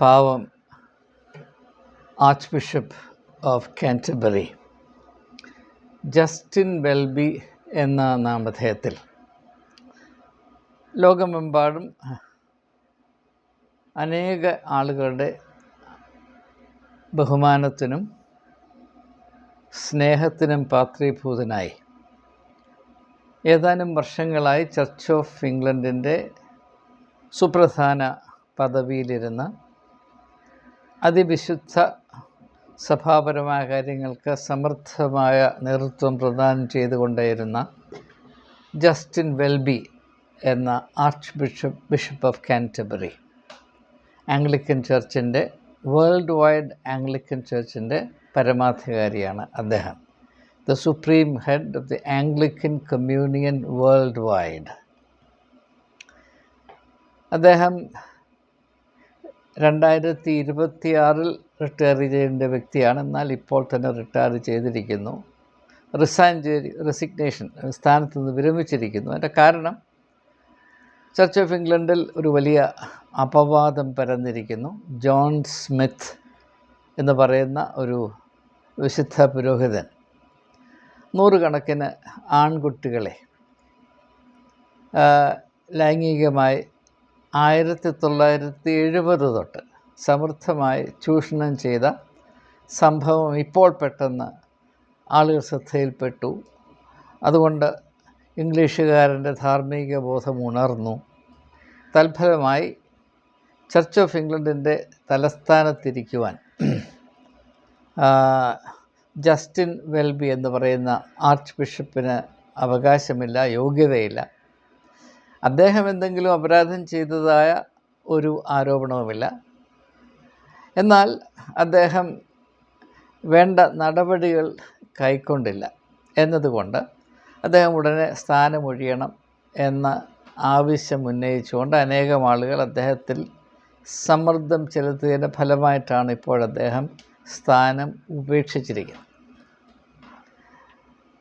പാവം archbishop of Canterbury Justin Welby എന്ന നാമധേയത്തിൽ. ലോകമെമ്പാടും അനേക ആളുകളുടെ ബഹുമാനത്തിനും സ്നേഹത്തിനും പാത്രീഭൂതനായി. ഏതാനും വർഷങ്ങളായി ചർച്ച് ഓഫ് ഇംഗ്ലണ്ടിന്റെ സുപ്രധാന പദവിയിലിരുന്ന അതിവിശുദ്ധ സഭാപരമായ കാര്യങ്ങൾക്ക് സമർത്ഥമായ നേതൃത്വം പ്രദാനം ചെയ്തുകൊണ്ടേയിരുന്ന ജസ്റ്റിൻ വെൽബി എന്ന archbishop bishop of Canterbury Anglican ചർച്ചിന്റെ world wide Anglican ചർച്ചിന്റെ പരമാധികാരിയാണ് അദ്ദേഹം. The supreme head of the Anglican communion worldwide. അദ്ദേഹം രണ്ടായിരത്തി ഇരുപത്തി ആറിൽ റിട്ടയർ ചെയ്യേണ്ട വ്യക്തിയാണ്. എന്നാൽ ഇപ്പോൾ തന്നെ റിട്ടയർ ചെയ്തിരിക്കുന്നു. റിസൈൻ ചെയ്ത് റെസിഗ്നേഷൻ സ്ഥാനത്ത് നിന്ന് വിരമിച്ചിരിക്കുന്നു. അതിന്റെ കാരണം ചർച്ച് ഓഫ് ഇംഗ്ലണ്ടിൽ ഒരു വലിയ അപവാദം പരന്നിരിക്കുന്നു. ജോൺ സ്മിത്ത് എന്ന് പറയുന്ന ഒരു വിശുദ്ധ പുരോഹിതൻ. നൂറുകണക്കിന് ആൺകുട്ടികളെ ലൈംഗികമായി ആയിരത്തി തൊള്ളായിരത്തി എഴുപത് തൊട്ട് സമൃദ്ധമായി ചൂഷണം ചെയ്ത സംഭവം ഇപ്പോൾ പെട്ടെന്ന് ആളുകൾ ശ്രദ്ധയിൽപ്പെട്ടു. അതുകൊണ്ട് ഇംഗ്ലീഷുകാരന്റെ ധാർമ്മിക ബോധം ഉണർന്നു. തൽഫലമായി ചർച്ച് ഓഫ് ഇംഗ്ലണ്ടിന്റെ തലസ്ഥാനത്തിരിക്കുവാൻ ജസ്റ്റിൻ വെൽബി എന്ന് പറയുന്ന ആർച്ച് ബിഷപ്പിന് അവകാശമില്ല യോഗ്യതയില്ല. അദ്ദേഹം എന്തെങ്കിലും അപരാധം ചെയ്തതായ ഒരു ആരോപണവുമില്ല. എന്നാൽ അദ്ദേഹം വേണ്ട നടപടികൾ കൈക്കൊണ്ടില്ല എന്നതുകൊണ്ട് അദ്ദേഹം ഉടനെ സ്ഥാനമൊഴിയണം എന്ന ആവശ്യം ഉന്നയിച്ചുകൊണ്ട് അനേകം ആളുകൾ അദ്ദേഹത്തിൽ സമ്മർദ്ദം ചെലുത്തിയതിന്റെ ഫലമായിട്ടാണ് ഇപ്പോൾ അദ്ദേഹം സ്ഥാനം ഉപേക്ഷിച്ചിരിക്കുന്നത്.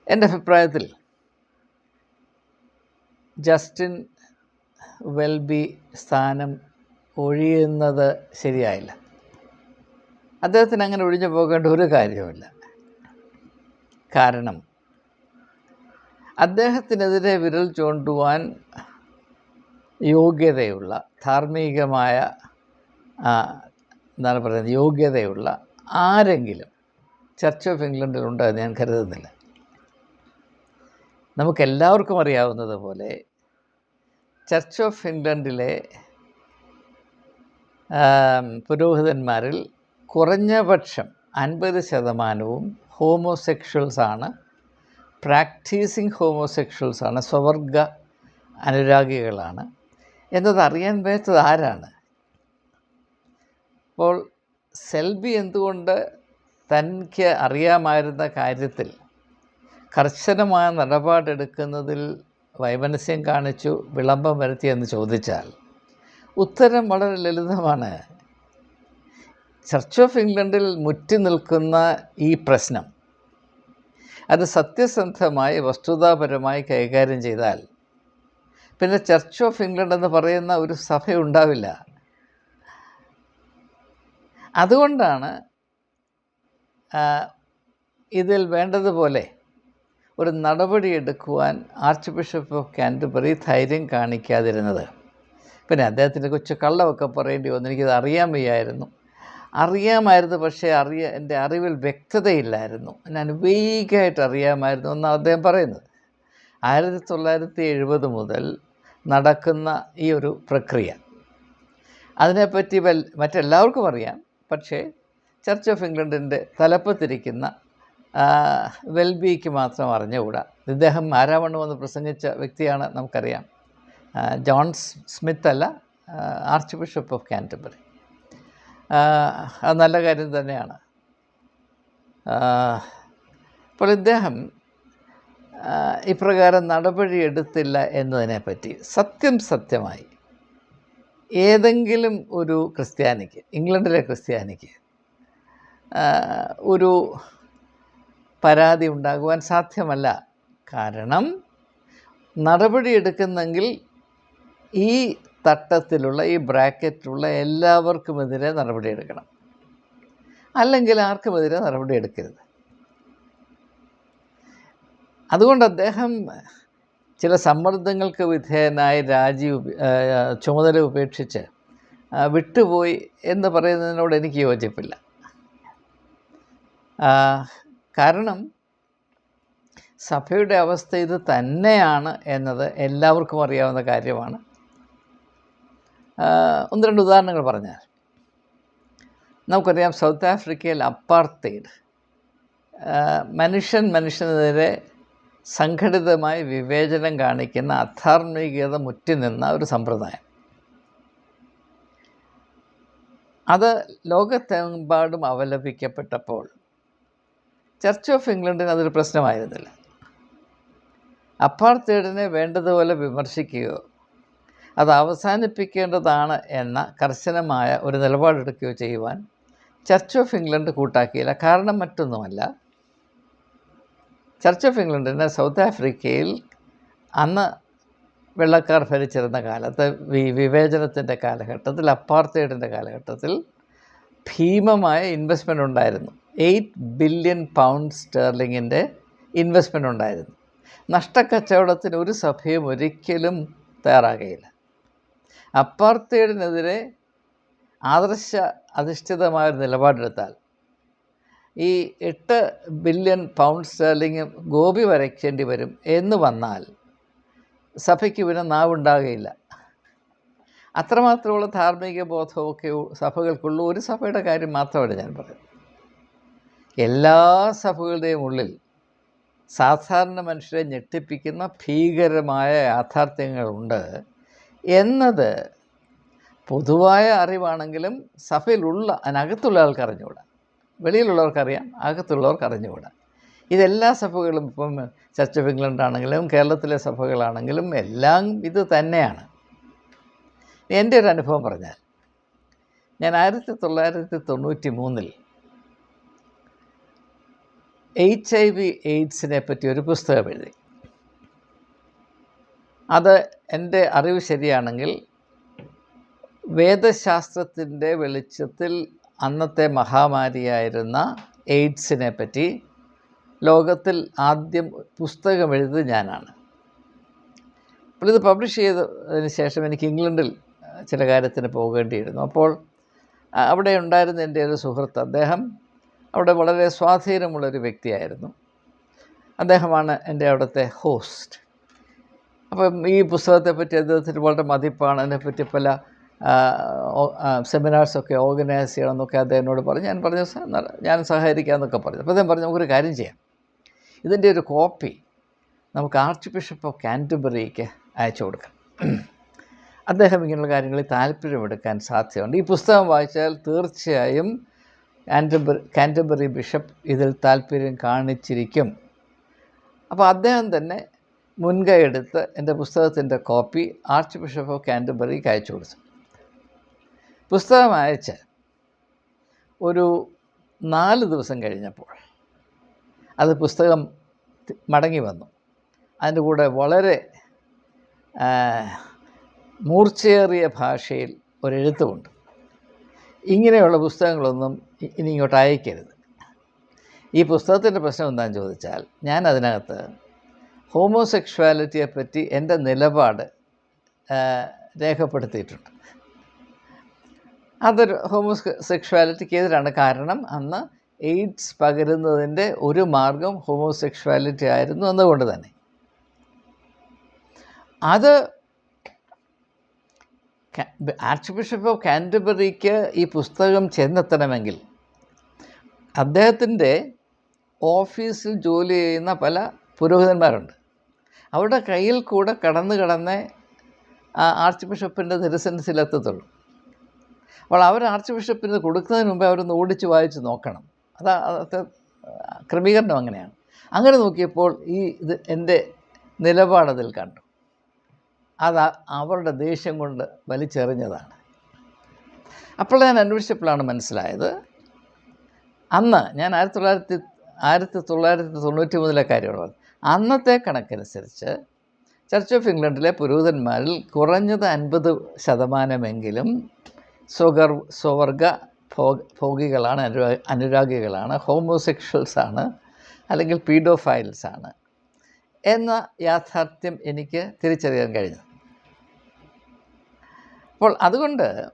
എന്റെ അഭിപ്രായത്തിൽ ജസ്റ്റിൻ വെൽബി സ്ഥാനം ഒഴിയുന്നത് ശരിയായില്ല. അദ്ദേഹത്തിന് അങ്ങനെ ഒഴിഞ്ഞു പോകേണ്ട ഒരു കാര്യവുമില്ല. കാരണം അദ്ദേഹത്തിനെതിരെ വിരൽ ചൂണ്ടുവാൻ യോഗ്യതയുള്ള ധാർമ്മികമായ എന്താണ് പറയുന്നത് യോഗ്യതയുള്ള ആരെങ്കിലും ചർച്ച് ഓഫ് ഇംഗ്ലണ്ടിലുണ്ടോ എന്ന് ഞാൻ കരുതുന്നില്ല. നമുക്കെല്ലാവർക്കും അറിയാവുന്നത് പോലെ ചർച്ച് ഓഫ് ഇംഗ്ലണ്ടിലെ പുരോഹിതന്മാരിൽ കുറഞ്ഞ പക്ഷം അൻപത് ശതമാനവും ഹോമോസെക്ഷൽസാണ് പ്രാക്ടീസിങ് ഹോമോസെക്ഷൽസാണ് സ്വവർഗ അനുരാഗികളാണ്. എന്നത് അറിയാൻ ആരാണ്? അപ്പോൾ സെൽബി എന്തുകൊണ്ട് തനിക്ക് അറിയാമായിരുന്ന കാര്യത്തിൽ കർശനമായ നിലപാടെടുക്കുന്നതിൽ വൈമനസ്യം കാണിച്ചു വിളംബം വരുത്തിയെന്ന് ചോദിച്ചാൽ ഉത്തരം വളരെ ലളിതമാണ്. ചർച്ച് ഓഫ് ഇംഗ്ലണ്ടിൽ മുറ്റി നിൽക്കുന്ന ഈ പ്രശ്നം അത് സത്യസന്ധമായി വസ്തുതാപരമായി കൈകാര്യം ചെയ്താൽ പിന്നെ ചർച്ച് ഓഫ് ഇംഗ്ലണ്ട് എന്ന് പറയുന്ന ഒരു സഭ ഉണ്ടാവില്ല അതുകൊണ്ടാണ് ഇതിൽ വേണ്ടതുപോലെ ഒരു നടപടി എടുക്കുവാൻ ആർച്ച് ബിഷപ്പ് ഓഫ് കാൻഡബറി ധൈര്യം കാണിക്കാതിരുന്നത്. പിന്നെ അദ്ദേഹത്തിന്റെ കൊച്ചു കള്ളമൊക്കെ പറയേണ്ടി വന്നു. എനിക്കത് അറിയാൻ വയ്യായിരുന്നു. അറിയാമായിരുന്നു പക്ഷേ അറിയ എന്റെ അറിവിൽ വ്യക്തതയില്ലായിരുന്നു. ഞാൻ വേഗമായിട്ട് അറിയാമായിരുന്നു എന്നാണ് അദ്ദേഹം പറയുന്നത്. ആയിരത്തി തൊള്ളായിരത്തി എഴുപത് മുതൽ നടക്കുന്ന ഈ ഒരു പ്രക്രിയ. അതിനെപ്പറ്റി വൽ മറ്റെല്ലാവർക്കും അറിയാം. പക്ഷേ ചർച്ച് ഓഫ് ഇംഗ്ലണ്ടിന്റെ തലപ്പത്തിരിക്കുന്ന വെൽബിക്ക് മാത്രം അറിഞ്ഞുകൂടാ. ഇദ്ദേഹം ആരാവണ്ണം എന്ന് പ്രസംഗിച്ച വ്യക്തിയാണ് നമുക്കറിയാം. ജോൺ സ്മിത്ത് അല്ല ആർച്ച് ബിഷപ്പ് ഓഫ് കാന്റബറി അത് നല്ല കാര്യം തന്നെയാണ്. അപ്പോൾ ഇദ്ദേഹം ഇപ്രകാരം നടപടി എടുത്തില്ല എന്നതിനെപ്പറ്റി സത്യം സത്യമായി ഏതെങ്കിലും ഒരു ക്രിസ്ത്യാനിക്ക് ഇംഗ്ലണ്ടിലെ ക്രിസ്ത്യാനിക്ക് ഒരു പരാതി ഉണ്ടാകുവാൻ സാധ്യമല്ല. കാരണം നടപടി എടുക്കുന്നെങ്കിൽ ഈ തട്ടത്തിലുള്ള ഈ ബ്രാക്കറ്റിലുള്ള എല്ലാവർക്കുമെതിരെ നടപടിയെടുക്കണം. അല്ലെങ്കിൽ ആർക്കുമെതിരെ നടപടിയെടുക്കരുത്. അതുകൊണ്ട് അദ്ദേഹം ചില സമ്മർദ്ദങ്ങൾക്ക് വിധേയനായി രാജി ചുമതല ഉപേക്ഷിച്ച് വിട്ടുപോയി എന്ന് പറയുന്നതിനോട് എനിക്ക് യോജിപ്പില്ല. കാരണം സഭയുടെ അവസ്ഥ ഇത് തന്നെയാണ് എന്നത് എല്ലാവർക്കും അറിയാവുന്ന കാര്യമാണ്. ഒന്ന് രണ്ട് ഉദാഹരണങ്ങൾ പറഞ്ഞാൽ നമുക്കറിയാം സൗത്ത് ആഫ്രിക്കയിൽ അപ്പാർത്തേഡ് മനുഷ്യൻ മനുഷ്യനെതിരെ സംഘടിതമായി വിവേചനം കാണിക്കുന്ന അധാർമികത മുറ്റിനിന്ന ഒരു സമ്പ്രദായം. അത് ലോകത്തെമ്പാടും അവലംബിക്കപ്പെട്ടപ്പോൾ ചർച്ച് ഓഫ് ഇംഗ്ലണ്ടിന് അതൊരു പ്രശ്നമായിരുന്നില്ല. അപ്പാർത്തേഡിനെ വേണ്ടതുപോലെ വിമർശിക്കുകയോ അത് അവസാനിപ്പിക്കേണ്ടതാണ് എന്ന കർശനമായ ഒരു നിലപാടെടുക്കുകയോ ചെയ്യുവാൻ ചർച്ച് ഓഫ് ഇംഗ്ലണ്ട് കൂട്ടാക്കിയില്ല. കാരണം മറ്റൊന്നുമല്ല. ചർച്ച് ഓഫ് ഇംഗ്ലണ്ടിന് സൗത്ത് ആഫ്രിക്കയിൽ അന്ന് വെള്ളക്കാർ ഭരിച്ചിരുന്ന കാലത്ത് വി വിവേചനത്തിന്റെ കാലഘട്ടത്തിൽ അപ്പാർത്തേഡിന്റെ കാലഘട്ടത്തിൽ ഭീമമായ ഇൻവെസ്റ്റ്മെന്റ് ഉണ്ടായിരുന്നു. എയ്റ്റ് ബില്യൺ പൗണ്ട് സ്റ്റേർലിങ്ങിന്റെ ഇൻവെസ്റ്റ്മെന്റ് ഉണ്ടായിരുന്നു. നഷ്ടക്കച്ചവടത്തിന് ഒരു സഭയും ഒരിക്കലും തയ്യാറാകുകയില്ല അപ്പാർത്തേഡിനെതിരെ ആദർശ അധിഷ്ഠിതമായ ഒരു നിലപാടെടുത്താൽ ഈ എട്ട് ബില്യൺ പൗണ്ട് സ്റ്റേർലിംഗ് ഗോപി വരയ്ക്കേണ്ടി വരും എന്ന് വന്നാൽ സഭയ്ക്ക് പിന്നെ നാവുണ്ടാകുകയില്ല അത്രമാത്രമുള്ള ധാർമ്മിക ബോധമൊക്കെ സഭകൾക്കുള്ളൂ ഒരു സഭയുടെ കാര്യം മാത്രമാണ് ഞാൻ പറയുന്നത്. എല്ലാ സഭകളുടെയും ഉള്ളിൽ സാധാരണ മനുഷ്യരെ ഞെട്ടിപ്പിക്കുന്ന ഭീകരമായ യാഥാർത്ഥ്യങ്ങളുണ്ട് എന്നത് പൊതുവായ അറിവാണെങ്കിലും സഭയിലുള്ള അതിനകത്തുള്ള ആൾക്ക് അറിഞ്ഞുകൂടാ വെളിയിലുള്ളവർക്കറിയാം അകത്തുള്ളവർക്ക് അറിഞ്ഞുകൂടാ. ഇതെല്ലാ സഭകളും ഇപ്പം ചർച്ച് ഓഫ് ഇംഗ്ലണ്ട് ആണെങ്കിലും കേരളത്തിലെ സഭകളാണെങ്കിലും എല്ലാം ഇത് തന്നെയാണ്. എന്റെ ഒരു അനുഭവം പറഞ്ഞാൽ ഞാൻ ആയിരത്തി തൊള്ളായിരത്തി തൊണ്ണൂറ്റി മൂന്നിൽ എച്ച് ഐ വി എയ്ഡ്സിനെ പറ്റി ഒരു പുസ്തകം എഴുതി. അത് എന്റെ അറിവ് ശരിയാണെങ്കിൽ വേദശാസ്ത്രത്തിന്റെ വെളിച്ചത്തിൽ അന്നത്തെ മഹാമാരിയായിരുന്ന എയ്ഡ്സിനെ പറ്റി ലോകത്തിൽ ആദ്യം പുസ്തകം എഴുതിയത് ഞാനാണ്. അപ്പോൾ ഇത് പബ്ലിഷ് ചെയ്തതിന് ശേഷം എനിക്ക് ഇംഗ്ലണ്ടിൽ ചില കാര്യത്തിന് പോകേണ്ടിയിരുന്നു. അപ്പോൾ അവിടെ ഉണ്ടായിരുന്ന എന്റെ ഒരു സുഹൃത്ത് അദ്ദേഹം അവിടെ വളരെ സ്വാധീനമുള്ളൊരു വ്യക്തിയായിരുന്നു. അദ്ദേഹമാണ് എന്റെ അവിടുത്തെ ഹോസ്റ്റ് അപ്പം ഈ പുസ്തകത്തെ പറ്റി അദ്ദേഹത്തിന് വളരെ മതിപ്പാണ്. അതിനെപ്പറ്റി പല സെമിനാർസൊക്കെ ഓർഗനൈസ് അദ്ദേഹം എന്നോട് പറഞ്ഞു. ഞാൻ പറഞ്ഞു "സ- ന- ഞാൻ സഹകരിക്കാമെന്നൊക്കെ പറഞ്ഞു. അപ്പോൾ അദ്ദേഹം പറഞ്ഞു നമുക്കൊരു കാര്യം ചെയ്യാം. ഇതിന്റെ ഒരു കോപ്പി നമുക്ക് ആർച്ച് ബിഷപ്പ് ഓഫ് കാന്റബറിക്ക് അയച്ചു കൊടുക്കാം. അദ്ദേഹം ഇങ്ങനെയുള്ള കാര്യങ്ങളിൽ താല്പര്യമെടുക്കാൻ സാധ്യതയുണ്ട്. ഈ പുസ്തകം വായിച്ചാൽ തീർച്ചയായും കാന്റബറി കാന്റബറി ബിഷപ്പ് ഇതിൽ താല്പര്യം കാണിച്ചിരിക്കും. അപ്പോൾ അദ്ദേഹം തന്നെ മുൻകൈ എടുത്ത് എന്റെ പുസ്തകത്തിന്റെ കോപ്പി ആർച്ച് ബിഷപ്പ് ഓഫ് കാന്റബറിക്ക് അയച്ചു കൊടുത്തു. പുസ്തകം അയച്ച് ഒരു നാല് ദിവസം കഴിഞ്ഞപ്പോൾ അത് പുസ്തകം മടങ്ങി വന്നു. അതിന്റെ കൂടെ വളരെ മൂർച്ചയേറിയ ഭാഷയിൽ ഒരെഴുത്തുമുണ്ട് ഇങ്ങനെയുള്ള പുസ്തകങ്ങളൊന്നും ഇനി ഇങ്ങോട്ട് അയക്കരുത്. ഈ പുസ്തകത്തിന്റെ പ്രശ്നം എന്താണെന്ന് ചോദിച്ചാൽ ഞാൻ അതിനകത്ത് ഹോമോസെക്ഷുവാലിറ്റിയെ പറ്റി എന്റെ നിലപാട് രേഖപ്പെടുത്തിയിട്ടുണ്ട്. അതൊരു ഹോമോസെക്ഷുവാലിറ്റിക്ക് എതിരാണ് കാരണം അന്ന് എയ്ഡ്സ് പകരുന്നതിന്റെ ഒരു മാർഗം ഹോമോസെക്ഷുവാലിറ്റി ആയിരുന്നു എന്നുകൊണ്ട് തന്നെ. അത് ആർച്ച് ബിഷപ്പ് ഓഫ് കാൻഡബറിക്ക് ഈ പുസ്തകം ചെന്നെത്തണമെങ്കിൽ അദ്ദേഹത്തിന്റെ ഓഫീസിൽ ജോലി ചെയ്യുന്ന പല പുരോഹിതന്മാരുണ്ട്. അവരുടെ കയ്യിൽ കൂടെ കടന്ന് കടന്ന് ആർച്ച് ബിഷപ്പിന്റെ ദർശനത്തിലെത്തത്തുള്ളൂ അപ്പോൾ അവർ ആർച്ച് ബിഷപ്പിന് കൊടുക്കുന്നതിന് മുമ്പേ അവരൊന്ന് ഓടിച്ച് വായിച്ച് നോക്കണം. അതാ അതൊക്കെ ക്രമീകരണം അങ്ങനെയാണ്. അങ്ങനെ നോക്കിയപ്പോൾ ഈ ഇത് എന്റെ നിലപാടതിൽ കണ്ടു. അത് അവരുടെ ദേഷ്യം കൊണ്ട് വലിച്ചെറിഞ്ഞതാണ്. അപ്പോൾ ഞാൻ അന്വേഷിച്ചപ്പോഴാണ് മനസ്സിലായത് അന്ന് ഞാൻ ആയിരത്തി തൊള്ളായിരത്തി ആയിരത്തി തൊള്ളായിരത്തി തൊണ്ണൂറ്റി മൂന്നിലെ കാര്യമാണ് പറഞ്ഞത്. അന്നത്തെ കണക്കനുസരിച്ച് ചർച്ച് ഓഫ് ഇംഗ്ലണ്ടിലെ പുരോഹിതന്മാരിൽ കുറഞ്ഞത് അൻപത് ശതമാനമെങ്കിലും സ്വഗർ സ്വവർഗ ഭോഗികളാണ് അനുരാ അനുരാഗികളാണ് ഹോമോസെക്ഷൽസാണ് അല്ലെങ്കിൽ പീഡോഫൈൽസാണ്. എന്ന യാഥാർത്ഥ്യം എനിക്ക് തിരിച്ചറിയാൻ കഴിഞ്ഞു. അപ്പോൾ അതുകൊണ്ട്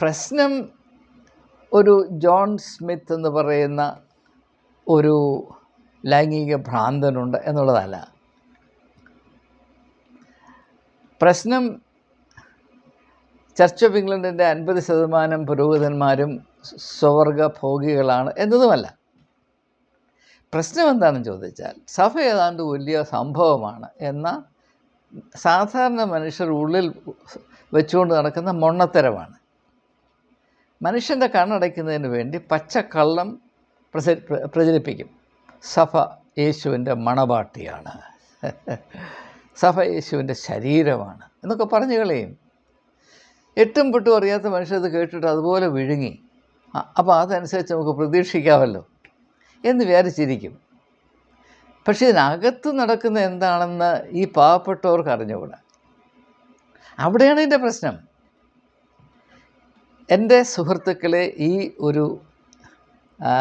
പ്രശ്നം ഒരു ജോൺ സ്മിത്ത് എന്ന് പറയുന്ന ഒരു ലൈംഗിക ഭ്രാന്തനുണ്ട് എന്നുള്ളതല്ല. പ്രശ്നം ചർച്ച് ഓഫ് ഇംഗ്ലണ്ടിന്റെ അൻപത് ശതമാനം പുരോഹിതന്മാരും സ്വവർഗ ഭോഗികളാണ് എന്നതുമല്ല. പ്രശ്നം എന്താണെന്ന് ചോദിച്ചാൽ സഭ ഏതാണ്ട് വലിയ സംഭവമാണ്. എന്ന സാധാരണ മനുഷ്യർ ഉള്ളിൽ വെച്ചുകൊണ്ട് നടക്കുന്ന മൊണ്ണത്തരമാണ്. മനുഷ്യന്റെ കണ്ണടയ്ക്കുന്നതിന് വേണ്ടി പച്ചക്കള്ളം പ്രചരി പ്രചരിപ്പിക്കും. സഭ യേശുവിന്റെ മണവാട്ടിയാണ് സഭ യേശുവിന്റെ ശരീരമാണ്. എന്നൊക്കെ പറഞ്ഞു കളയും. എട്ടും പെട്ടും അറിയാത്ത മനുഷ്യർ അത് കേട്ടിട്ട് അതുപോലെ വിഴുങ്ങി. അപ്പോൾ അതനുസരിച്ച് നമുക്ക് പ്രതീക്ഷിക്കാമല്ലോ. എന്ന് വിചാരിച്ചിരിക്കും. പക്ഷേ ഇതിനകത്ത് നടക്കുന്ന എന്താണെന്ന് ഈ പാവപ്പെട്ടവർക്ക് അറിഞ്ഞുകൂടാ. അവിടെയാണ് എന്റെ പ്രശ്നം. എന്റെ സുഹൃത്തുക്കളെ ഈ ഒരു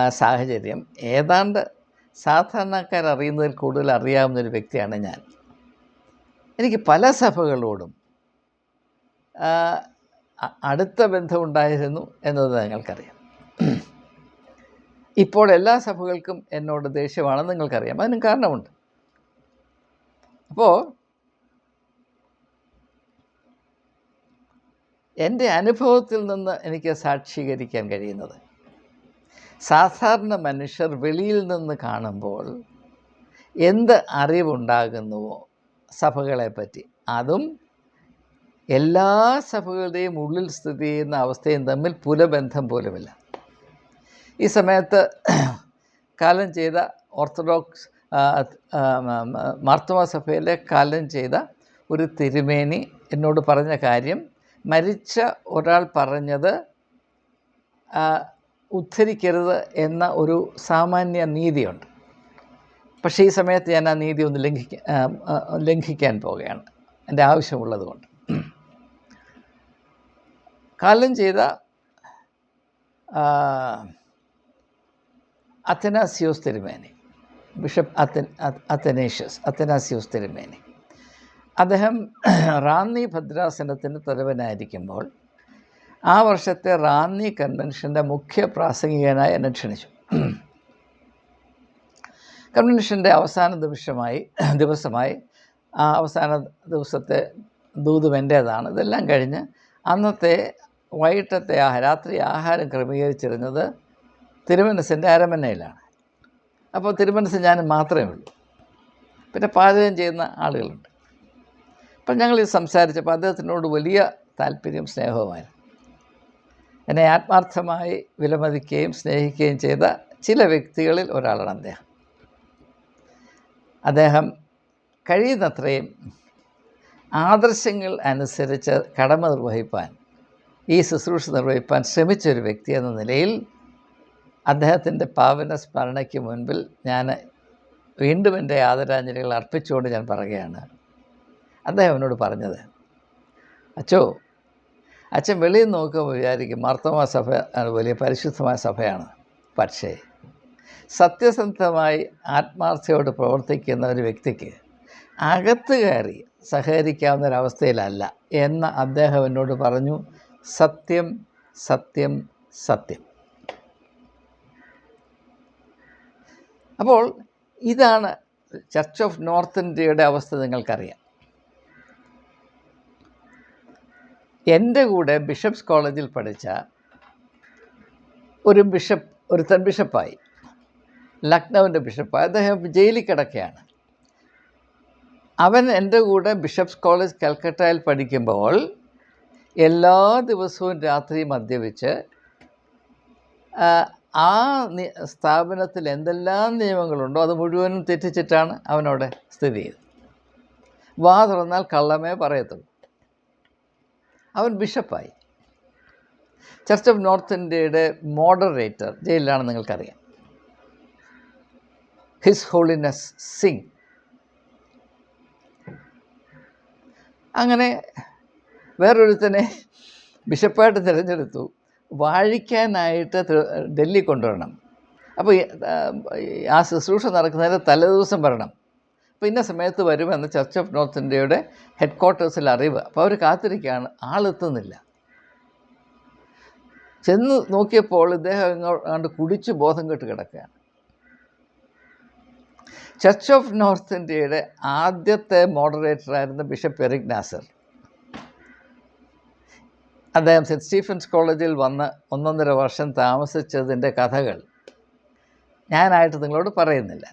സാഹചര്യം ഏതാണ്ട് സാധാരണക്കാർ അറിയുന്നതിൽ കൂടുതൽ അറിയാവുന്നൊരു വ്യക്തിയാണ് ഞാൻ. എനിക്ക് പല സഭകളോടും അടുത്ത ബന്ധമുണ്ടായിരുന്നു എന്നത് നിങ്ങൾക്കറിയാം ഇപ്പോൾ എല്ലാ സഭകൾക്കും എന്നോട് ദേഷ്യമാണെന്ന് നിങ്ങൾക്കറിയാം. അതിനും കാരണമുണ്ട്. അപ്പോൾ എന്റെ അനുഭവത്തിൽ നിന്ന് എനിക്ക് സാക്ഷീകരിക്കാൻ കഴിയുന്നത് സാധാരണ മനുഷ്യർ വെളിയിൽ നിന്ന് കാണുമ്പോൾ എന്ത് അറിവുണ്ടാകുന്നുവോ സഭകളെപ്പറ്റി അതും എല്ലാ സഭകളുടെയും ഉള്ളിൽ സ്ഥിതി ചെയ്യുന്ന അവസ്ഥയും തമ്മിൽ പുലബന്ധം പോലുമില്ല. ഈ സമയത്ത് കാലം ചെയ്ത ഓർത്തഡോക്സ് മാർത്തമ സഭയിലെ കാലം ചെയ്ത ഒരു തിരുമേനി എന്നോട് പറഞ്ഞ കാര്യം മരിച്ച ഒരാൾ പറഞ്ഞത് ഉദ്ധരിക്കരുത് എന്ന ഒരു സാമാന്യ നീതിയുണ്ട്. പക്ഷേ ഈ സമയത്ത് ഞാൻ ആ നീതി ഒന്ന് ലംഘിക്കാൻ ലംഘിക്കാൻ പോവുകയാണ്. എന്റെ ആവശ്യമുള്ളത് കൊണ്ട്. കാലം ചെയ്ത അത്തനാസിയോസ് തിരുമേനി. ബിഷപ്പ് അത്തൻ അത്തനേഷ്യസ് അത്തനാസിയോസ് തിരുമേനി. അദ്ദേഹം റാന്നി ഭദ്രാസനത്തിന് തലവനായിരിക്കുമ്പോൾ ആ വർഷത്തെ റാന്നി കൺവെൻഷന്റെ മുഖ്യ പ്രാസംഗികനായി എന്നെ ക്ഷണിച്ചു. കൺവെൻഷന്റെ അവസാന നിമിഷമായി ദിവസമായി ആ അവസാന ദിവസത്തെ ദൂതും എന്റേതാണ്. ഇതെല്ലാം കഴിഞ്ഞ് അന്നത്തെ വൈകിട്ടത്തെ ആ രാത്രി ആഹാരം ക്രമീകരിച്ചിരുന്നത് തിരുമനസിന്റെ അരമനയിലാണ്. അപ്പോൾ തിരുമനസ് ഞാൻ മാത്രമേ ഉള്ളൂ. പിന്നെ പാചകം ചെയ്യുന്ന ആളുകളുണ്ട്. അപ്പം ഞങ്ങൾ ഇത് സംസാരിച്ചപ്പോൾ അദ്ദേഹത്തിനോട് വലിയ താല്പര്യം സ്നേഹവുമായിരുന്നു. എന്നെ ആത്മാർത്ഥമായി വിലമതിക്കുകയും സ്നേഹിക്കുകയും ചെയ്ത ചില വ്യക്തികളിൽ ഒരാളാണ് അദ്ദേഹം. അദ്ദേഹം കഴിയുന്നത്രയും ആദർശങ്ങൾ അനുസരിച്ച് കടമ നിർവഹിപ്പാൻ ഈ ശുശ്രൂഷ നിർവഹിപ്പാൻ ശ്രമിച്ചൊരു വ്യക്തി എന്ന നിലയിൽ അദ്ദേഹത്തിന്റെ പാവന സ്മരണയ്ക്ക് മുൻപിൽ ഞാൻ വീണ്ടും എന്റെ ആദരാഞ്ജലികൾ അർപ്പിച്ചുകൊണ്ട് ഞാൻ പറയുകയാണ്. അദ്ദേഹം എന്നോട് പറഞ്ഞത് അച്ചോ അച്ഛൻ വെളിയിൽ നോക്കുമ്പോൾ വിചാരിക്കും മാർത്തമ സഭ വലിയ പരിശുദ്ധമായ സഭയാണ്. പക്ഷേ സത്യസന്ധമായി ആത്മാർത്ഥയോട് പ്രവർത്തിക്കുന്ന ഒരു വ്യക്തിക്ക് അകത്ത് കയറി സഹകരിക്കാവുന്ന ഒരവസ്ഥയിലല്ല എന്ന് അദ്ദേഹം എന്നോട് പറഞ്ഞു സത്യം സത്യം സത്യം. അപ്പോൾ ഇതാണ് ചർച്ച് ഓഫ് നോർത്ത് ഇന്ത്യയുടെ അവസ്ഥ നിങ്ങൾക്കറിയാം. എന്റെ കൂടെ ബിഷപ്സ് കോളേജിൽ പഠിച്ച ഒരു ബിഷപ്പ് ഒരു തൻ ബിഷപ്പായി ലക്നൗവിന്റെ ബിഷപ്പായി അദ്ദേഹം ജയിലിൽ കിടക്കുകയാണ്. അവൻ എന്റെ കൂടെ ബിഷപ്സ് കോളേജ് കൽക്കട്ടയിൽ പഠിക്കുമ്പോൾ എല്ലാ ദിവസവും രാത്രി മദ്യപിച്ച് ആ സ്ഥാപനത്തിൽ എന്തെല്ലാം നിയമങ്ങളുണ്ടോ അത് മുഴുവനും തെറ്റിച്ചിട്ടാണ് അവനവിടെ സ്ഥിതി ചെയ്തത്. വാ തുറന്നാൽ കള്ളമേ പറയത്തുള്ളൂ. അവൻ ബിഷപ്പായി. ചർച്ച് ഓഫ് നോർത്ത് ഇന്ത്യയുടെ മോഡറേറ്റർ ജയിലിലാണ് നിങ്ങൾക്കറിയാം. ഹിസ് ഹോളിനെസ് സിംഗ് അങ്ങനെ വേറൊരുത്തനെ ബിഷപ്പായിട്ട് തിരഞ്ഞെടുത്തു. വാഴിക്കാനായിട്ട് ഡൽഹി കൊണ്ടുവരണം. അപ്പോൾ ആ, ശുശ്രൂഷ നടക്കുന്നതിന് തലേദിവസം വരണം. അപ്പോൾ ഇന്ന സമയത്ത് വരുമെന്ന് ചർച്ച് ഓഫ് നോർത്ത് ഇന്ത്യയുടെ ഹെഡ് ക്വാർട്ടേഴ്സിൽ അറിവ്. അപ്പോൾ അവർ കാത്തിരിക്കുകയാണ്. ആളെത്തുന്നില്ല. ചെന്ന് നോക്കിയപ്പോൾ ഇദ്ദേഹം ഇങ്ങോട്ട് കുടിച്ച് ബോധം കെട്ട് കിടക്കുകയാണ്. ചർച്ച് ഓഫ് നോർത്ത് ഇന്ത്യയുടെ ആദ്യത്തെ മോഡറേറ്ററായിരുന്ന ബിഷപ്പ് എറിക് നാസർ അദ്ദേഹം സെന്റ് സ്റ്റീഫൻസ് കോളേജിൽ വന്ന് ഒന്നൊന്നര വർഷം താമസിച്ചതിന്റെ കഥകൾ ഞാനായിട്ട് നിങ്ങളോട് പറയുന്നില്ല.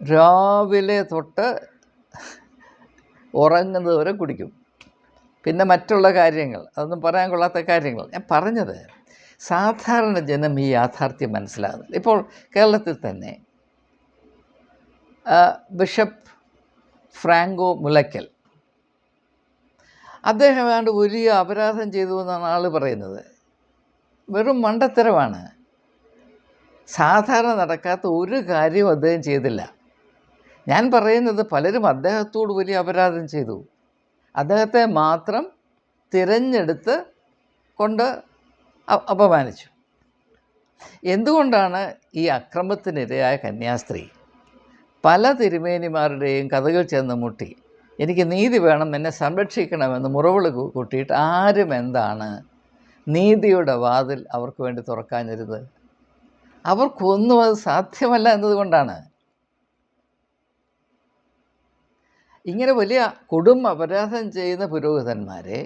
രാവിലെ തൊട്ട് ഉറങ്ങുന്നത് വരെ കുടിക്കും. പിന്നെ മറ്റുള്ള കാര്യങ്ങൾ അതൊന്നും പറയാൻ കൊള്ളാത്ത കാര്യങ്ങൾ. ഞാൻ പറഞ്ഞത് സാധാരണ ജനം ഈ യാഥാർത്ഥ്യം മനസ്സിലാകുന്നില്ല. ഇപ്പോൾ കേരളത്തിൽ തന്നെ ബിഷപ്പ് ഫ്രാങ്കോ മുലയ്ക്കൽ അദ്ദേഹം ഏതാണ്ട് വലിയ അപരാധം ചെയ്തു എന്നാണ് ആൾ പറയുന്നത്. വെറും മണ്ടത്തരമാണ്. സാധാരണ നടക്കാത്ത ഒരു കാര്യവും അദ്ദേഹം ചെയ്തില്ല. ഞാൻ പറയുന്നത് പലരും അദ്ദേഹത്തോട് വലിയ അപരാധം ചെയ്തു. അദ്ദേഹത്തെ മാത്രം തിരഞ്ഞെടുത്ത് കൊണ്ട് അപമാനിച്ചു. എന്തുകൊണ്ടാണ് ഈ അക്രമത്തിനിരയായ കന്യാസ്ത്രീ? പല തിരുമേനിമാരുടെയും കഥകൾ ചെന്ന് മുട്ടി. എനിക്ക് നീതി വേണം എന്നെ സംരക്ഷിക്കണമെന്ന് മുറവിൾ കൂട്ടിയിട്ട് ആരും എന്താണ് നീതിയുടെ വാതിൽ അവർക്ക് വേണ്ടി തുറക്കാഞ്ഞരുത് അവർക്കൊന്നും അത് സാധ്യമല്ല എന്നതുകൊണ്ടാണ്. ഇങ്ങനെ വലിയ കൊടും അപരാധം ചെയ്യുന്ന പുരോഹിതന്മാരെ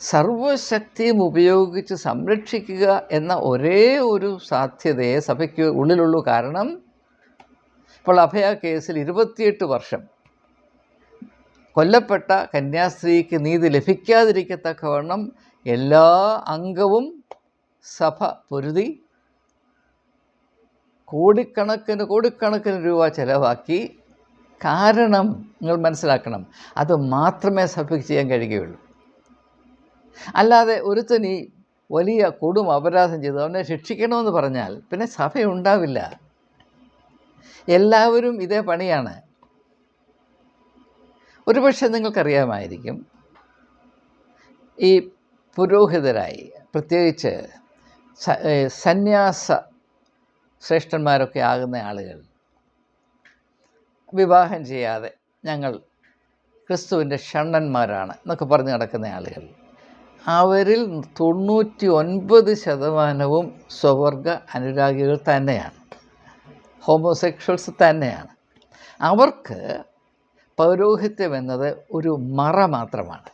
സർവശക്തിയും ഉപയോഗിച്ച് സംരക്ഷിക്കുക എന്ന ഒരേ ഒരു സാധ്യതയെ സഭയ്ക്ക് ഉള്ളിലുള്ളൂ. കാരണം ഇപ്പോൾ അഭയ കേസിൽ ഇരുപത്തിയെട്ട് വർഷം കൊല്ലപ്പെട്ട കന്യാസ്ത്രീക്ക് നീതി ലഭിക്കാതിരിക്കത്തക്കവണ്ണം എല്ലാ അംഗവും സഭ പൊരുതി കോടിക്കണക്കിന് കോടിക്കണക്കിന് രൂപ ചിലവാക്കി കാരണം നിങ്ങൾ മനസ്സിലാക്കണം അത് മാത്രമേ സഭയ്ക്ക് ചെയ്യാൻ കഴിയുകയുള്ളൂ. അല്ലാതെ ഒരുത്തൻ ഈ വലിയ കൊടും അപരാധം ചെയ്തു അവനെ ശിക്ഷിക്കണമെന്ന് പറഞ്ഞാൽ പിന്നെ സഭയുണ്ടാവില്ല. എല്ലാവരും ഇതേ പണിയാണ്. ഒരുപക്ഷെ നിങ്ങൾക്കറിയാമായിരിക്കും. ഈ പുരോഹിതരായി പ്രത്യേകിച്ച് സന്യാസ ശ്രേഷ്ഠന്മാരൊക്കെ ആകുന്ന ആളുകൾ വിവാഹം ചെയ്യാതെ ഞങ്ങൾ ക്രിസ്തുവിന്റെ ഷണ്ണന്മാരാണ് എന്നൊക്കെ പറഞ്ഞ് നടക്കുന്ന ആളുകൾ. അവരിൽ തൊണ്ണൂറ്റി ഒൻപത് ശതമാനവും സ്വവർഗ അനുരാഗികൾ തന്നെയാണ്. ഹോമോസെക്ഷൽസ് തന്നെയാണ്. അവർക്ക് പൗരോഹിത്യം എന്നത് ഒരു മറ മാത്രമാണ്.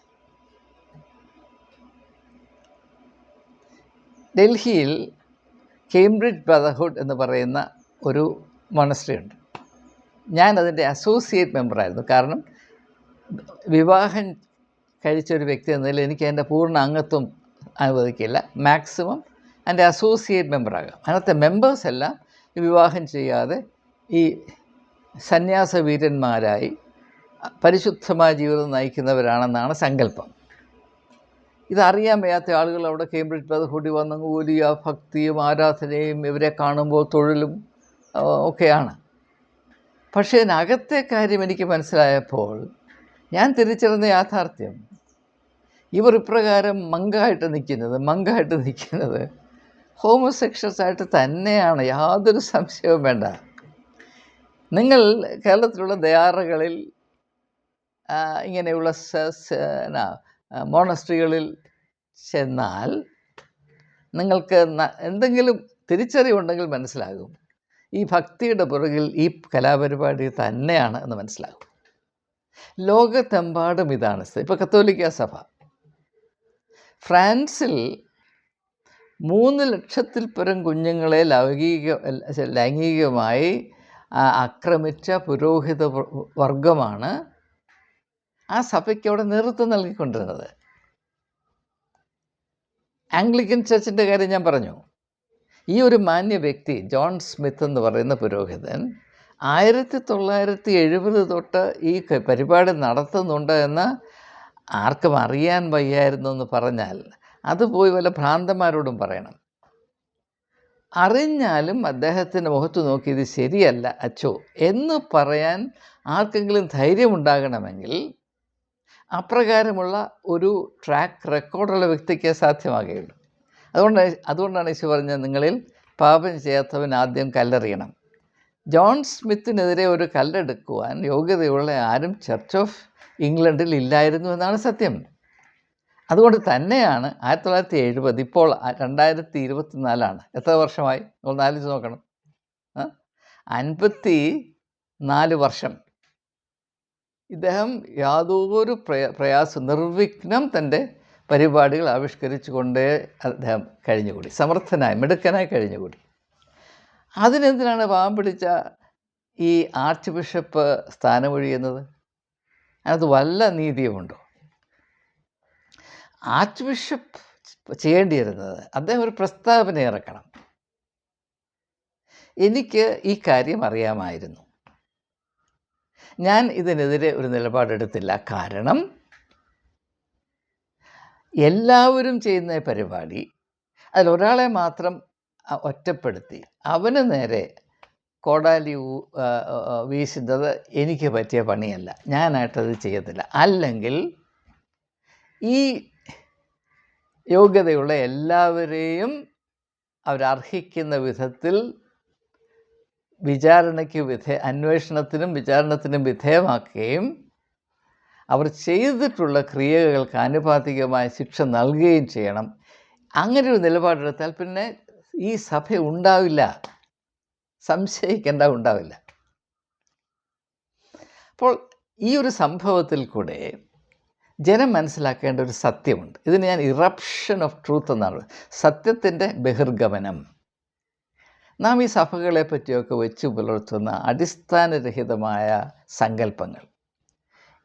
ഡൽഹിയിൽ കേംബ്രിഡ്ജ് ബ്രദർഹുഡ് എന്ന് പറയുന്ന ഒരു മണസ്ട്രി ഉണ്ട് ഞാൻ അതിന്റെ അസോസിയേറ്റ് മെമ്പറായിരുന്നു. കാരണം വിവാഹം കഴിച്ച ഒരു വ്യക്തി എന്നതിൽ എനിക്ക് എന്റെ പൂർണ അംഗത്വം അനുവദിക്കില്ല. മാക്സിമം എന്റെ അസോസിയേറ്റ് മെമ്പറാകാം. അതിനകത്തെ മെമ്പേഴ്സ് എല്ലാം വിവാഹം ചെയ്യാതെ ഈ സന്യാസ വീരന്മാരായി പരിശുദ്ധമായ ജീവിതം നയിക്കുന്നവരാണെന്നാണ് സങ്കല്പം. ഇതറിയാൻ വയ്യാത്ത ആളുകൾ അവിടെ കേംബ്രിഡ്ജ് ബ്രദർഹുഡിൽ വന്ന് വലിയ ഭക്തിയും ആരാധനയും ഇവരെ കാണുമ്പോൾ തൊഴിലും ഒക്കെയാണ്. പക്ഷേ ഇതിനകത്തെ കാര്യം എനിക്ക് മനസ്സിലായപ്പോൾ ഞാൻ തിരിച്ചറിഞ്ഞ യാഥാർത്ഥ്യം ഇവർ ഇപ്രകാരം മങ്കായിട്ട് നിൽക്കുന്നത് മങ്കായിട്ട് നിൽക്കുന്നത് ഹോമോസെക്ഷൽസ് ആയിട്ട് തന്നെയാണ് യാതൊരു സംശയവും വേണ്ട. നിങ്ങൾ കേരളത്തിലുള്ള ദയാറകളിൽ ആ, ഇങ്ങനെയുള്ള മോണസ്ട്രികളിൽ ചെന്നാൽ നിങ്ങൾക്ക് എന്തെങ്കിലും തിരിച്ചറിവുണ്ടെങ്കിൽ മനസ്സിലാകും. ഈ ഭക്തിയുടെ പുറകിൽ ഈ കലാപരിപാടി തന്നെയാണ് എന്ന് മനസ്സിലാകും. ലോകത്തെമ്പാടും ഇതാണ് ഇപ്പോൾ കത്തോലിക്ക സഭ. ഫ്രാൻസിൽ മൂന്ന് ലക്ഷത്തിൽ പരം കുഞ്ഞുങ്ങളെ ലൗകിക ലൈംഗികമായി ആക്രമിച്ച പുരോഹിത വർഗമാണ് ആ സഭയ്ക്ക് അവിടെ നേതൃത്വം നൽകിക്കൊണ്ടിരുന്നത്. ആംഗ്ലിക്കൻ ചർച്ചിന്റെ കാര്യം ഞാൻ പറഞ്ഞു. ഈ ഒരു മാന്യ വ്യക്തി ജോൺ സ്മിത്ത് എന്ന് പറയുന്ന പുരോഹിതൻ ആയിരത്തി തൊള്ളായിരത്തി എഴുപത് തൊട്ട് ഈ പരിപാടി നടത്തുന്നുണ്ട് എന്ന് ആർക്കും അറിയാൻ വയ്യായിരുന്നു എന്ന് പറഞ്ഞാൽ അത് പോയി വല്ല ഭ്രാന്തന്മാരോടും പറയണം. അറിഞ്ഞാലും അദ്ദേഹത്തിന്റെ മുഖത്ത് നോക്കി ഇത് ശരിയല്ല അച്ചോ. എന്ന് പറയാൻ ആർക്കെങ്കിലും ധൈര്യമുണ്ടാകണമെങ്കിൽ അപ്രകാരമുള്ള ഒരു ട്രാക്ക് റെക്കോർഡുള്ള വ്യക്തിക്ക് സാധ്യമാകുകയുള്ളൂ അതുകൊണ്ട് അതുകൊണ്ടാണ് യേശു പറഞ്ഞത് നിങ്ങളിൽ പാപം ചെയ്യാത്തവൻ ആദ്യം കല്ലെറിയണം. ജോൺ സ്മിത്തിനെതിരെ ഒരു കല്ലെടുക്കുവാൻ യോഗ്യതയുള്ള ആരും ചർച്ച് ഓഫ് ഇംഗ്ലണ്ടിൽ ഇല്ലായിരുന്നു എന്നാണ് സത്യം. അതുകൊണ്ട് തന്നെയാണ് ആയിരത്തി തൊള്ളായിരത്തി എഴുപത് ഇപ്പോൾ രണ്ടായിരത്തി ഇരുപത്തി നാലാണ് എത്ര വർഷമായി? നമ്മൾ നാലിച്ച് നോക്കണം. അൻപത്തി നാല് വർഷം. ഇദ്ദേഹം യാതൊരു പ്രയ പ്രയാസം നിർവിഘ്നം തന്റെ പരിപാടികൾ ആവിഷ്കരിച്ചു കൊണ്ടേ അദ്ദേഹം കഴിഞ്ഞുകൂടി. സമർത്ഥനായി മിടുക്കനായി കഴിഞ്ഞുകൂടി. അതിനെന്തിനാണ് പാവം പിടിച്ച ഈ ആർച്ച് ബിഷപ്പ് സ്ഥാനമൊഴിയുന്നത്? അതിനകത്ത് വല്ല നീതിയുമുണ്ടോ? ആർച്ച് ബിഷപ്പ് ചെയ്യേണ്ടിയിരുന്നത് അദ്ദേഹം ഒരു പ്രസ്താവന ഇറക്കണം എനിക്ക് ഈ കാര്യം അറിയാമായിരുന്നു. ഞാൻ ഇതിനെതിരെ ഒരു നിലപാടെടുത്തില്ല. കാരണം എല്ലാവരും ചെയ്യുന്ന പരിപാടി അതിലൊരാളെ മാത്രം ഒറ്റപ്പെടുത്തി. അവന് നേരെ കോടാലി വീശുന്നത് എനിക്ക് പറ്റിയ പണിയല്ല. ഞാനായിട്ടത് ചെയ്യത്തില്ല. അല്ലെങ്കിൽ ഈ യോഗ്യതയുള്ള എല്ലാവരെയും അവരർഹിക്കുന്ന വിധത്തിൽ വിചാരണയ്ക്ക് വിധേ അന്വേഷണത്തിനും വിചാരണത്തിനും വിധേയമാക്കുകയും അവർ ചെയ്തിട്ടുള്ള ക്രിയകൾക്ക് ആനുപാതികമായ ശിക്ഷ നൽകുകയും ചെയ്യണം. അങ്ങനെ ഒരു നിലപാടെടുത്താൽ പിന്നെ ഈ സഭ ഉണ്ടാവില്ല. സംശയിക്കേണ്ട ഉണ്ടാവില്ല. അപ്പോൾ ഈ ഒരു സംഭവത്തിൽ കൂടെ ജനം മനസ്സിലാക്കേണ്ട ഒരു സത്യമുണ്ട്. ഇതിന് ഞാൻ ഇറപ്ഷൻ ഓഫ് ട്രൂത്ത് എന്നാണ് സത്യത്തിന്റെ ബഹിർഗമനം. നാം ഈ സഭകളെ പറ്റിയൊക്കെ വെച്ച് പുലർത്തുന്ന അടിസ്ഥാനരഹിതമായ സങ്കല്പങ്ങൾ.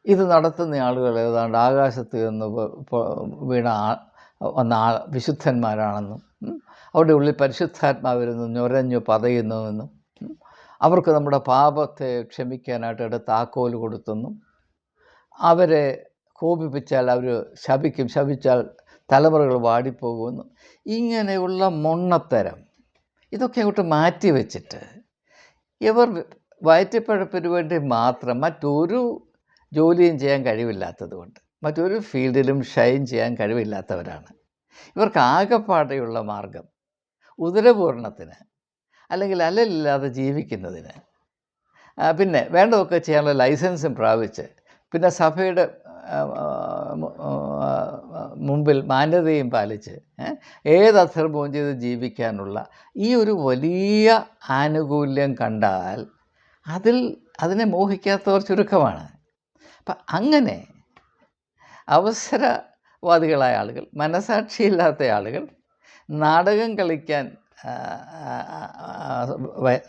ഇത് നടത്തുന്ന ആളുകൾ ഏതാണ്ട് ആകാശത്ത് നിന്ന് വീണ വന്ന ആ വിശുദ്ധന്മാരാണെന്നും അവരുടെ ഉള്ളിൽ പരിശുദ്ധാത്മാവിരുന്നു ഞൊരഞ്ഞു പതയുന്നുവെന്നും അവർക്ക് നമ്മുടെ പാപത്തെ ക്ഷമിക്കാനായിട്ട് എടുത്ത് താക്കോൽ കൊടുത്തെന്നും അവരെ കോപിപ്പിച്ചാൽ അവർ ശപിക്കും ശപിച്ചാൽ തലമുറകൾ വാടിപ്പോകുമെന്നും ഇങ്ങനെയുള്ള മൊണ്ണത്തരം ഇതൊക്കെ അങ്ങോട്ട് മാറ്റി വെച്ചിട്ട് ഇവർ വയറ്റിപ്പഴപ്പിന് വേണ്ടി മാത്രം മറ്റൊരു ജോലിയും ചെയ്യാൻ കഴിവില്ലാത്തതുകൊണ്ട് മറ്റൊരു ഫീൽഡിലും ഷൈൻ ചെയ്യാൻ കഴിവില്ലാത്തവരാണ്. ഇവർക്ക് ആകെപ്പാടെയുള്ള മാർഗം ഉദരപൂർണത്തിന് അല്ലെങ്കിൽ അല്ലല്ലാതെ ജീവിക്കുന്നതിന്. പിന്നെ വേണ്ടതൊക്കെ ചെയ്യാനുള്ള ലൈസൻസും പ്രാപിച്ച് പിന്നെ സഭയുടെ മുമ്പിൽ മാന്യതയും പാലിച്ച് ഏത് അധർമ്മവും ചെയ്ത് ജീവിക്കാനുള്ള ഈ ഒരു വലിയ ആനുകൂല്യം കണ്ടാൽ അതിൽ അതിനെ മോഹിക്കാത്തവർ ചുരുക്കമാണ്. അപ്പം അങ്ങനെ അവസരവാദികളായ ആളുകൾ മനസാക്ഷിയില്ലാത്ത ആളുകൾ നാടകം കളിക്കാൻ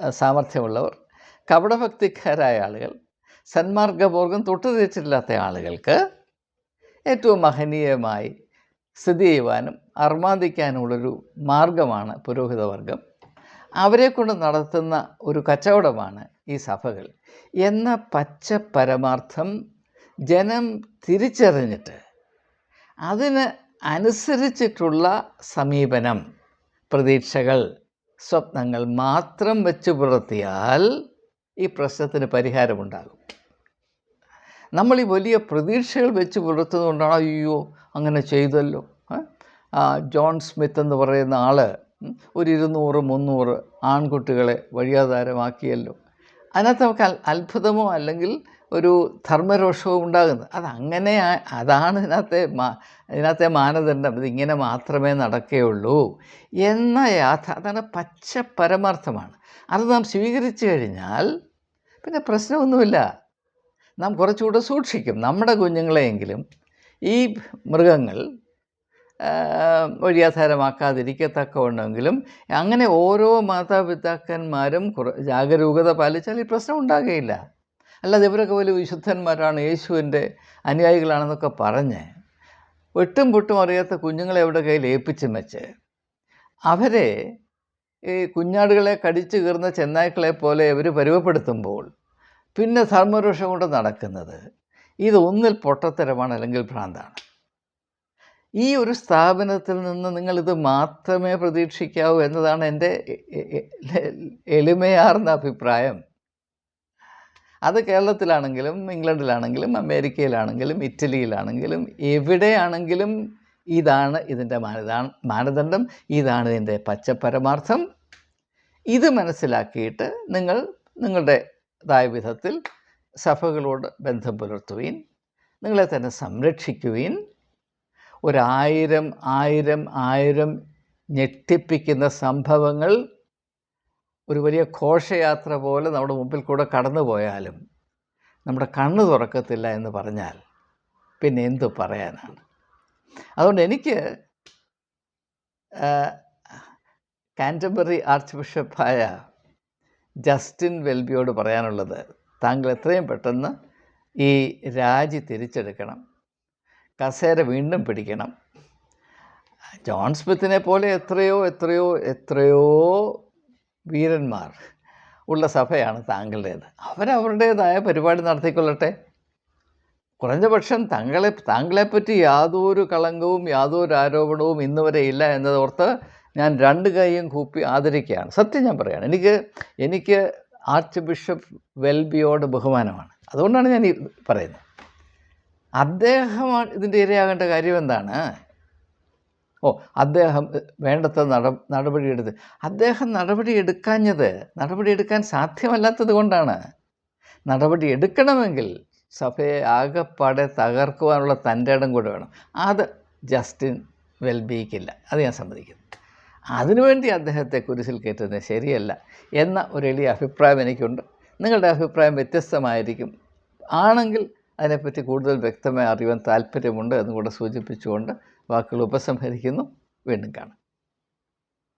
സാമർഥ്യമുള്ളവർ കപടഭക്തിക്കാരായ ആളുകൾ സന്മാർഗബോർഗം തൊട്ടു തിരിച്ചിട്ടില്ലാത്ത ആളുകൾക്ക് ഏറ്റവും മഹനീയമായി സ്ഥിതി ചെയ്യുവാനും അർമാദിക്കാനുമുള്ളൊരു മാർഗമാണ് പുരോഹിതവർഗം അവരെ കൊണ്ട് നടത്തുന്ന ഒരു കച്ചവടമാണ് ഈ സഭകൾ. എന്ന പച്ച പരമാർത്ഥം ജനം തിരിച്ചറിഞ്ഞിട്ട് അതിന് അനുസരിച്ചിട്ടുള്ള സമീപനം പ്രതീക്ഷകൾ സ്വപ്നങ്ങൾ മാത്രം വെച്ച് പുലർത്തിയാൽ ഈ പ്രശ്നത്തിന് പരിഹാരമുണ്ടാകും. നമ്മൾ ഈ വലിയ പ്രതീക്ഷകൾ വെച്ച് പുലർത്തുന്നതുകൊണ്ടാണ് അയ്യോ അങ്ങനെ ചെയ്തല്ലോ. ജോൺ സ്മിത്ത് എന്ന് പറയുന്ന ആൾ ഒരു ഇരുന്നൂറ് മുന്നൂറ് ആൺകുട്ടികളെ വഴിയാധാരമാക്കിയല്ലോ. അതിനകത്ത് നമുക്ക് അത്ഭുതമോ അല്ലെങ്കിൽ ഒരു ധർമ്മരോഷവും ഉണ്ടാകുന്നത്? അതങ്ങനെ അതാണ് ഇതിനകത്തെ ഇതിനകത്തെ മാനദണ്ഡം. ഇതിങ്ങനെ മാത്രമേ നടക്കുകയുള്ളൂ. എന്ന യാഥ അതാണ് പച്ച പരമാർത്ഥമാണ് അത് നാം സ്വീകരിച്ചു കഴിഞ്ഞാൽ പിന്നെ പ്രശ്നമൊന്നുമില്ല. നാം കുറച്ചുകൂടെ സൂക്ഷിക്കും നമ്മുടെ കുഞ്ഞുങ്ങളെയെങ്കിലും ഈ മൃഗങ്ങൾ വഴിയാധാരമാക്കാതിരിക്കത്തക്കവണ്ണമെങ്കിലും അങ്ങനെ ഓരോ മാതാപിതാക്കന്മാരും ജാഗരൂകത പാലിച്ചാൽ ഈ പ്രശ്നം ഉണ്ടാകുകയില്ല. അല്ലാതെ ഇവരൊക്കെ വലിയ വിശുദ്ധന്മാരാണ് യേശുവിന്റെ അനുയായികളാണെന്നൊക്കെ പറഞ്ഞ് വെട്ടും പൊട്ടും അറിയാത്ത കുഞ്ഞുങ്ങളെ എവിടെ കയ്യിൽ ഏൽപ്പിച്ചും വെച്ച് അവരെ ഈ കുഞ്ഞാടുകളെ കടിച്ചു കീർന്ന ചെന്നായ്ക്കളെ പോലെ അവർ പരുവപ്പെടുത്തുമ്പോൾ പിന്നെ ധർമ്മരോഷം കൊണ്ട് നടക്കുന്നത് ഇത് ഒന്നിൽ പൊട്ടത്തരമാണ് അല്ലെങ്കിൽ ഭ്രാന്താണ്. ഈ ഒരു സ്ഥാപനത്തിൽ നിന്ന് നിങ്ങളിത് മാത്രമേ പ്രതീക്ഷിക്കാവൂ എന്നതാണ് എന്റെ എളിമയാർന്ന അഭിപ്രായം. അത് കേരളത്തിലാണെങ്കിലും ഇംഗ്ലണ്ടിലാണെങ്കിലും അമേരിക്കയിലാണെങ്കിലും ഇറ്റലിയിലാണെങ്കിലും എവിടെയാണെങ്കിലും ഇതാണ് ഇതിന്റെ മാനദാ മാനദണ്ഡം ഇതാണ് ഇതിന്റെ പച്ചപരമാർത്ഥം ഇത് മനസ്സിലാക്കിയിട്ട് നിങ്ങൾ നിങ്ങളുടേതായ വിധത്തിൽ സഭകളോട് ബന്ധം പുലർത്തുവീൻ നിങ്ങളെ തന്നെ സംരക്ഷിക്കുവീൻ. ഒരായിരം ആയിരം ആയിരം ഞെട്ടിപ്പിക്കുന്ന സംഭവങ്ങൾ ഒരു വലിയ ഘോഷയാത്ര പോലെ നമ്മുടെ മുമ്പിൽ കൂടെ കടന്നു പോയാലും നമ്മുടെ കണ്ണ് തുറക്കത്തില്ല എന്ന് പറഞ്ഞാൽ പിന്നെ എന്തു പറയാനാണ്? അതുകൊണ്ട് എനിക്ക് കാന്റബറി ആർച്ച് ബിഷപ്പായ ജസ്റ്റിൻ വെൽബിയോട് പറയാനുള്ളത് താങ്കൾ എത്രയും പെട്ടെന്ന് ഈ രാജി തിരിച്ചെടുക്കണം. കസേര വീണ്ടും പിടിക്കണം. ജോൺ സ്മിത്തിനെ പോലെ എത്രയോ എത്രയോ എത്രയോ വീരന്മാർ ഉള്ള സഭയാണ് താങ്കളുടേത്. അവരവരുടേതായ പരിപാടി നടത്തിക്കൊള്ളട്ടെ. കുറഞ്ഞ പക്ഷം തങ്ങളെ താങ്കളെപ്പറ്റി യാതൊരു കളങ്കവും യാതൊരു ആരോപണവും ഇന്നുവരെ ഇല്ല എന്നതോർത്ത് ഞാൻ രണ്ട് കൈയും കൂപ്പി ആദരിക്കുകയാണ്. സത്യം ഞാൻ പറയുകയാണ്. എനിക്ക് എനിക്ക് ആർച്ച് ബിഷപ്പ് വെൽബിയോട് ബഹുമാനമാണ്. അതുകൊണ്ടാണ് ഞാൻ ഈ പറയുന്നത്. അദ്ദേഹമാണ് ഇതിന്റെ ഇരയാകേണ്ട കാര്യം എന്താണ്? ഓ അദ്ദേഹം വേണ്ടത്ര നട നടപടിയെടുത്ത് അദ്ദേഹം നടപടി എടുക്കാഞ്ഞത് നടപടി എടുക്കാൻ സാധ്യമല്ലാത്തത് കൊണ്ടാണ്. നടപടി എടുക്കണമെങ്കിൽ സഭയെ ആകെപ്പാടെ തകർക്കുവാനുള്ള തന്റെ ഇടം കൂടെ വേണം. അത് ജസ്റ്റിൻ വെൽബിക്കില്ല അത് ഞാൻ സമ്മതിക്കുന്നു. അതിനുവേണ്ടി അദ്ദേഹത്തെ കുരിശിൽ കയറ്റുന്നത് ശരിയല്ല എന്ന ഒരു എളിയ അഭിപ്രായം എനിക്കുണ്ട്. നിങ്ങളുടെ അഭിപ്രായം വ്യത്യസ്തമായിരിക്കും. ആണെങ്കിൽ അതിനെപ്പറ്റി കൂടുതൽ വ്യക്തമായി അറിയുവാൻ താല്പര്യമുണ്ട് എന്നുകൂടെ സൂചിപ്പിച്ചുകൊണ്ട് വാക്കുകൾ ഉപസംഹരിക്കുന്നു. വീണ്ടും കാണാം.